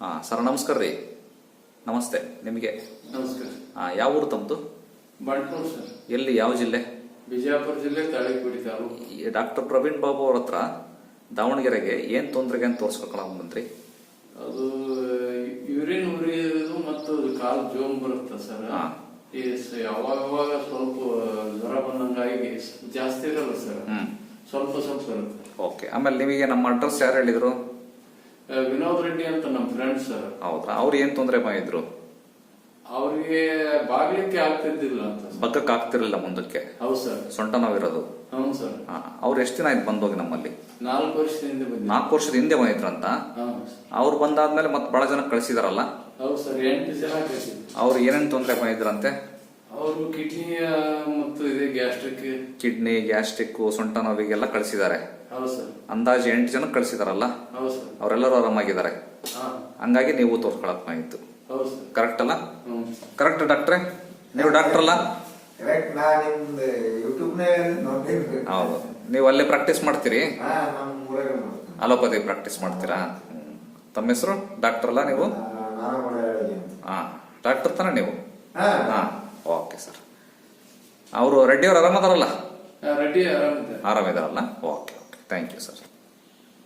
ಹಾಂ ಸರ್ ನಮಸ್ಕಾರ ರೀ. ನಮಸ್ತೆ ನಿಮಗೆ? ನಮಸ್ಕಾರ. ಹಾಂ ಯಾವ ಊರು ತಮ್ಮದು ಬಂಟ್ನೂರು ಸರ್. ಎಲ್ಲಿ ಯಾವ ಜಿಲ್ಲೆ? ಬಿಜಾಪುರ ಜಿಲ್ಲೆ ತಾಳಿಕೋಟಿ ತಾಲೂಕು. ಡಾಕ್ಟರ್ ಪ್ರವೀಣ್ ಬಾಬು ಅವ್ರ ಹತ್ರ ದಾವಣಗೆರೆಗೆ ಏನು ತೊಂದರೆಗೆ ಅಂತ ತೋರಿಸ್ಕೊಳಕ್ ಬಂದ್ರಿ ಅದು ಯೂರಿನ್ ಉರಿಯೋದು ಮತ್ತು ಕಾಲು ಜೋಮ್ ಬರುತ್ತೆ ಸರ್. ಹಾಂ. ಈ ಸ- ಯಾವಾಗ ಯಾವಾಗ ಸ್ವಲ್ಪ ಜ್ವರ ಬಂದಂಗಾಗಿ ಜಾಸ್ತಿ ಇರಲ್ಲ ಸರ್. ಸ್ವಲ್ಪ ಸ್ವಲ್ಪ ಇರುತ್ತೆ. ಓಕೆ ಆಮೇಲೆ ನಿಮಗೆ ನಮ್ಮ ಅಡ್ರೆಸ್ ಯಾರು ಹೇಳಿದ್ರು? ವಿನೋದ್ ರೆಡ್ಡಿ ಅಂತ ನಮ್ಮ ಫ್ರೆಂಡ್ ಸರ್ ಹೌದ್ರಾ? ಅವ್ರು ಏನು ತೊಂದರೆ ಮಾಡಿದ್ರು? ಅವ್ರಿಗೆ ಬಾಗ್ಲಿಕ್ಕೆ ಆಗ್ತಿದ್ದಿಲ್ಲ ಅಂತ. ಬಗ್ಗಕ್ಕೆ ಆಗ್ತಿರಲಿಲ್ಲ ಮುಂದಕ್ಕೆ? ಹೌದು ಸರ್ ಸೊಂಟ ನೋವಿರೋದು? ಹೌದು ಸರ್ ಅವ್ರು ಎಷ್ಟು ದಿನ ಆಯ್ತು ಬಂದೋಗಿ ನಮ್ಮಲ್ಲಿ? ನಾಲ್ಕು ವರ್ಷದಿಂದ ನಾಲ್ಕು ವರ್ಷದ ಹಿಂದೆ ಬಂದಿದ್ರು ಅಂತ? ಅವ್ರು ಬಂದಾದ್ಮೇಲೆ ಮತ್ತೆ ಬಹಳ ಜನ ಕಳಿಸಿದಾರಲ್ಲ? ಹೌದು ಸರ್ ಎಂಟು ಜನ ಕಳಿಸಿದ್ರು. ಅವ್ರು ಏನೇನು ತೊಂದರೆ ಬಂದಿದ್ರಂತೆ ಅವರು ಕಿಡ್ನಿ ಮತ್ತು ಇದೆ ಕಿಡ್ನಿ ಗ್ಯಾಸ್ಟ್ರಿಕ್ ಸೊಂಟ ನೋವಿಗೆಲ್ಲ ಕಳಿಸಿದ್ದಾರೆ. ಹೌದು ಸರ್. ಅಂದಾಜು ಎಂಟು ಜನ ಕಳಿಸಿದಾರಲ್ಲ? ಹೌದು ಸರ್. ಅವರೆಲ್ಲರೂ ಆರಾಮಾಗಿದ್ದಾರೆ? ಹಂಗಾಗಿ ನೀವು ತೋರ್ಸ್ಕೊಳಕ್ ಬಂದಿತ್ತು ಹೌದು ಸರ್. ಕರೆಕ್ಟ್ ಅಲ್ಲ? ಕರೆಕ್ಟ್ ಡಾಕ್ಟ್ರೆ ನೀವು ಡಾಕ್ಟರ್ ಅಲ್ಲ? ಹೌದು. ನೀವು ಅಲ್ಲೇ ಪ್ರಾಕ್ಟೀಸ್ ಮಾಡ್ತೀರಿ? ಅಲೋಪತಿ ಪ್ರಾಕ್ಟೀಸ್ ಮಾಡ್ತೀರಾ? ತಮ್ಮ ಹೆಸರು? ಡಾಕ್ಟರ್ ಅಲ್ಲ ನೀವು? ಹಾ ಡಾಕ್ಟರ್ ತಾನೆ ನೀವು? ಹಾ. Okay sir. ಅವರು ರೆಡ್ಡಿ ಅವ್ರು ಆರಾಮದಾರಲ್ಲ ರೆಡ್ಡಿ ಆರಾಮಿದ್ದಾರೆ ಆರಾಮಿದಾರಲ್ಲ okay okay. Thank you sir